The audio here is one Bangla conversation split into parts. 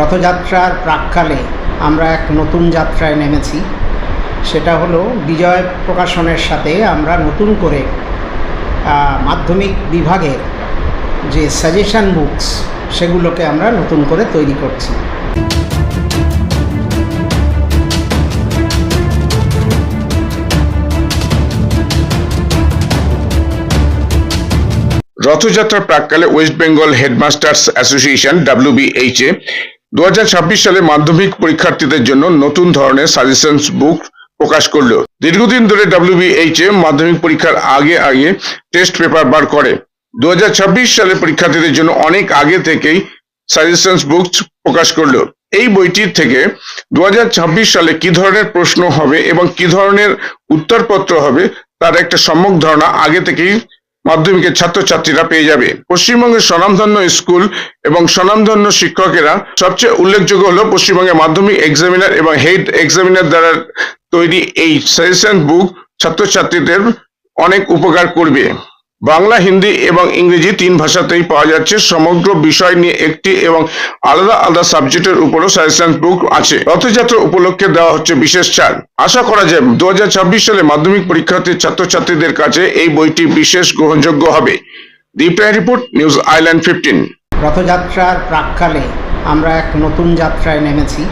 রথযাত্রার প্রাককালে আমরা এক নতুন যাত্রায় নেমেছি। সেটা হলো বিজয় প্রকাশনের সাথে আমরা নতুন করে মাধ্যমিক বিভাগের যে সাজেশন বুকস সেগুলোকে আমরা নতুন করে তৈরি করছি। রথযাত্রার প্রাককালে West Bengal headmasters association WBHA দু হাজার ছাব্বিশ সালে মাধ্যমিক পরীক্ষার্থীদের জন্য নতুন ধরনের সাজেশনস বুক প্রকাশ করল। দীর্ঘদিন ধরে ডাব্লিউবিএইচএ মাধ্যমিক পরীক্ষার আগে আগে টেস্ট পেপার বার করে। দু হাজার ছাব্বিশ সালে পরীক্ষার্থীদের জন্য অনেক আগে থেকেই সাজেশনস বুকস প্রকাশ করল। এই বইটির থেকে দু হাজার ছাব্বিশ সালে কি ধরনের প্রশ্ন হবে এবং কি ধরনের উত্তরপত্র হবে, তার একটা সম্যক ধারণা আগে থেকেই মাধ্যমিকের ছাত্রছাত্রীরা পেয়ে যাবে। পশ্চিমবঙ্গের স্বনামধন্য স্কুল এবং স্বনামধন্য শিক্ষকেরা সবচেয়ে উল্লেখযোগ্য হলো পশ্চিমবঙ্গের মাধ্যমিক এক্সামিনার এবং হেড এক্সামিনার দ্বারা তৈরি এই সাজেশন বুক ছাত্রছাত্রীদের অনেক উপকার করবে। বাংলা, হিন্দি এবং ইংরেজি তিন ভাষাতেই পাওয়া যাচ্ছে। সমগ্র বিষয় নিয়ে একটি এবং আলাদা আলাদা সাবজেক্টের উপরও সাজেশন বুক আছে। রথযাত্রা উপলক্ষে দেওয়া হচ্ছে বিশেষ ছাড় আশা করা যায় দু সালে মাধ্যমিক পরীক্ষার্থী ছাত্রছাত্রীদের কাছে এই বইটি বিশেষ গ্রহণযোগ্য হবে। দীপ্রায় রিপোর্ট, নিউজ আইল্যান্ড ফিফটিন। রথযাত্রার প্রাককালে আমরা এক নতুন যাত্রায় নেমেছি।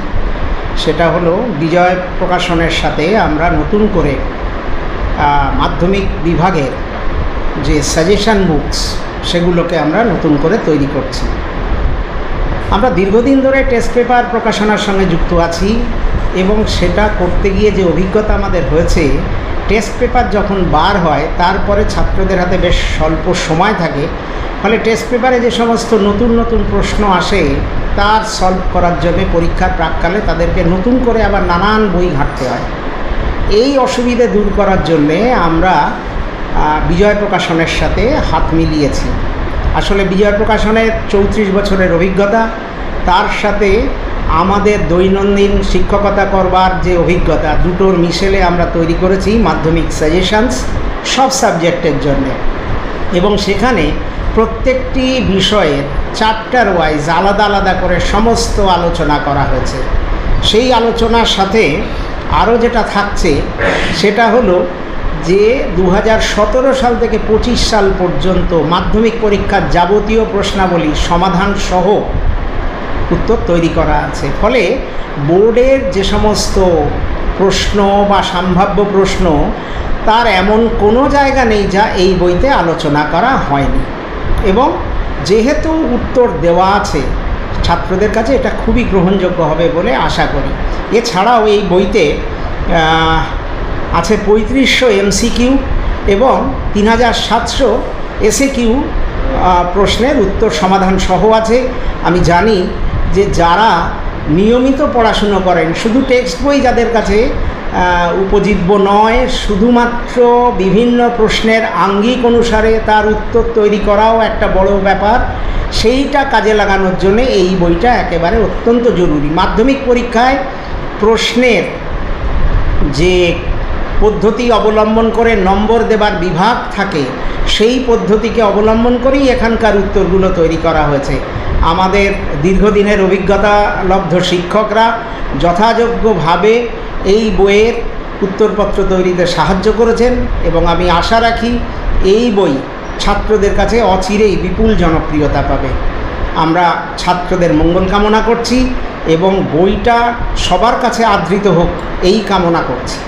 সেটা হলো বিজয় প্রকাশনের সাথে আমরা নতুন করে মাধ্যমিক বিভাগের যে সাজেশন বুকস সেগুলোকে আমরা নতুন করে তৈরি করছি। আমরা দীর্ঘদিন ধরে টেস্ট পেপার প্রকাশনার সঙ্গে যুক্ত আছি এবং সেটা করতে গিয়ে যে অভিজ্ঞতা আমাদের হয়েছে টেস্ট পেপার যখন বার হয়, তারপরে ছাত্রদের হাতে বেশ স্বল্প সময় থাকে, ফলে টেস্ট পেপারে যে সমস্ত নতুন নতুন প্রশ্ন আসে, তার সলভ করার জন্য পরীক্ষার প্রাককালে তাদেরকে নতুন করে আবার নানান বই ঘাঁটতে হয়। এই অসুবিধে দূর করার জন্যে আমরা বিজয় প্রকাশনের সাথে হাত মিলিয়েছি। আসলে বিজয় প্রকাশনের চৌত্রিশ বছরের অভিজ্ঞতা, তার সাথে আমাদের দৈনন্দিন শিক্ষকতা করবার যে অভিজ্ঞতা, দুটোর মিশেলে আমরা তৈরি করেছি মাধ্যমিক সাজেশনস সব সাবজেক্টের জন্যে। এবং সেখানে প্রত্যেকটি বিষয়ের চ্যাপ্টার ওয়াইজ আলাদা আলাদা করে সমস্ত আলোচনা করা হয়েছে। সেই আলোচনার সাথে আরও যেটা থাকছে, সেটা হলো যে দু হাজার সতেরো সাল থেকে পঁচিশ সাল পর্যন্ত মাধ্যমিক পরীক্ষার যাবতীয় প্রশ্নাবলী সমাধান সহ উত্তর তৈরি করা আছে। ফলে বোর্ডের যে সমস্ত প্রশ্ন বা সম্ভাব্য প্রশ্ন, তার এমন কোনো জায়গা নেই যা এই বইতে আলোচনা করা হয়নি। এবং যেহেতু উত্তর দেওয়া আছে, ছাত্রদের কাছে এটা খুবই গ্রহণযোগ্য হবে বলে আশা করি। এছাড়াও এই বইতে আছে পঁয়ত্রিশশো এমসিকিউ এবং তিন হাজার সাতশো এসে কিউ প্রশ্নের উত্তর সমাধান সহ আছে। আমি জানি যে যারা নিয়মিত পড়াশুনো করেন, শুধু টেক্সট বই যাদের কাছে উপজীব্য নয়, শুধুমাত্র বিভিন্ন প্রশ্নের আঙ্গিক অনুসারে তার উত্তর তৈরি করাও একটা বড় ব্যাপার। সেইটা কাজে লাগানোর জন্য এই বইটা একেবারে অত্যন্ত জরুরি। মাধ্যমিক পরীক্ষায় প্রশ্নের যে পদ্ধতি অবলম্বন করে নম্বর দেবার বিভাগ থাকে, সেই পদ্ধতিকে অবলম্বন করেই এখানকার উত্তরগুলো তৈরি করা হয়েছে। আমাদের দীর্ঘদিনের অভিজ্ঞতা লব্ধ শিক্ষকরা যথাযোগ্যভাবে এই বইয়ের উত্তরপত্র তৈরিতে সাহায্য করেছেন এবং আমি আশা রাখি এই বই ছাত্রদের কাছে অচিরেই বিপুল জনপ্রিয়তা পাবে। আমরা ছাত্রদের মঙ্গল কামনা করছি এবং বইটা সবার কাছে আদৃত হোক, এই কামনা করছি।